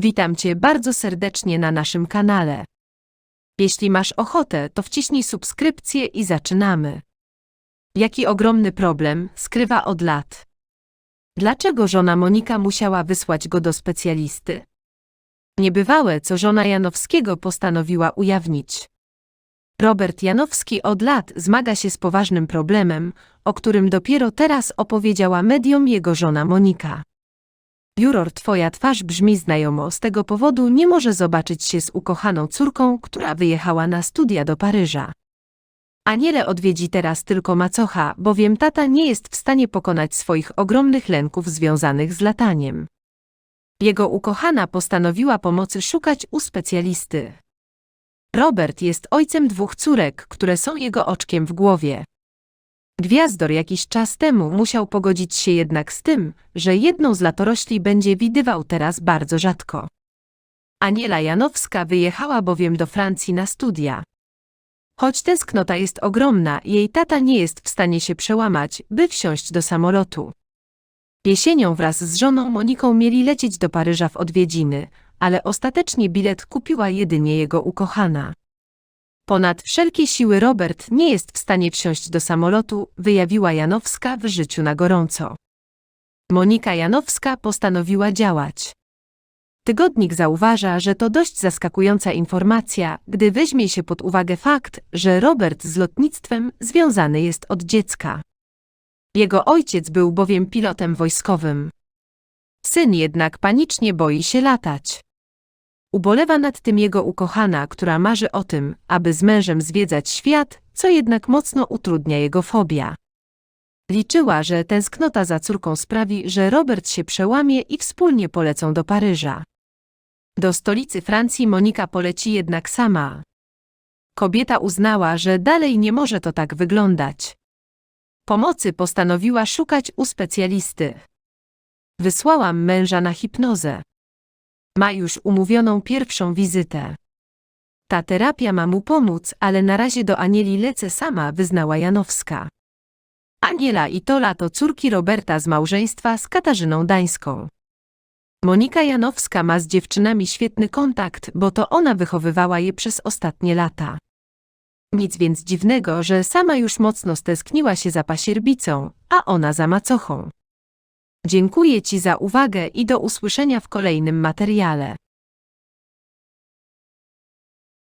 Witam Cię bardzo serdecznie na naszym kanale. Jeśli masz ochotę, to wciśnij subskrypcję i zaczynamy. Jaki ogromny problem skrywa od lat? Dlaczego żona Monika musiała wysłać go do specjalisty? Niebywałe, co żona Janowskiego postanowiła ujawnić. Robert Janowski od lat zmaga się z poważnym problemem, o którym dopiero teraz opowiedziała mediom jego żona Monika. Juror, twoja twarz brzmi znajomo, z tego powodu nie może zobaczyć się z ukochaną córką, która wyjechała na studia do Paryża. Aniele odwiedzi teraz tylko macocha, bowiem tata nie jest w stanie pokonać swoich ogromnych lęków związanych z lataniem. Jego ukochana postanowiła pomocy szukać u specjalisty. Robert jest ojcem dwóch córek, które są jego oczkiem w głowie. Gwiazdor jakiś czas temu musiał pogodzić się jednak z tym, że jedną z latorośli będzie widywał teraz bardzo rzadko. Aniela Janowska wyjechała bowiem do Francji na studia. Choć tęsknota jest ogromna, jej tata nie jest w stanie się przełamać, by wsiąść do samolotu. Jesienią wraz z żoną Moniką mieli lecieć do Paryża w odwiedziny, ale ostatecznie bilet kupiła jedynie jego ukochana. Ponad wszelkie siły Robert nie jest w stanie wsiąść do samolotu, wyjawiła Janowska w życiu na gorąco. Monika Janowska postanowiła działać. Tygodnik zauważa, że to dość zaskakująca informacja, gdy weźmie się pod uwagę fakt, że Robert z lotnictwem związany jest od dziecka. Jego ojciec był bowiem pilotem wojskowym. Syn jednak panicznie boi się latać. Ubolewa nad tym jego ukochana, która marzy o tym, aby z mężem zwiedzać świat, co jednak mocno utrudnia jego fobia. Liczyła, że tęsknota za córką sprawi, że Robert się przełamie i wspólnie polecą do Paryża. Do stolicy Francji Monika poleci jednak sama. Kobieta uznała, że dalej nie może to tak wyglądać. Pomocy postanowiła szukać u specjalisty. Wysłałam męża na hipnozę. Ma już umówioną pierwszą wizytę. Ta terapia ma mu pomóc, ale na razie do Anieli lecę sama, wyznała Janowska. Aniela i Tola to córki Roberta z małżeństwa z Katarzyną Dańską. Monika Janowska ma z dziewczynami świetny kontakt, bo to ona wychowywała je przez ostatnie lata. Nic więc dziwnego, że sama już mocno stęskniła się za pasierbicą, a ona za macochą. Dziękuję Ci za uwagę i do usłyszenia w kolejnym materiale.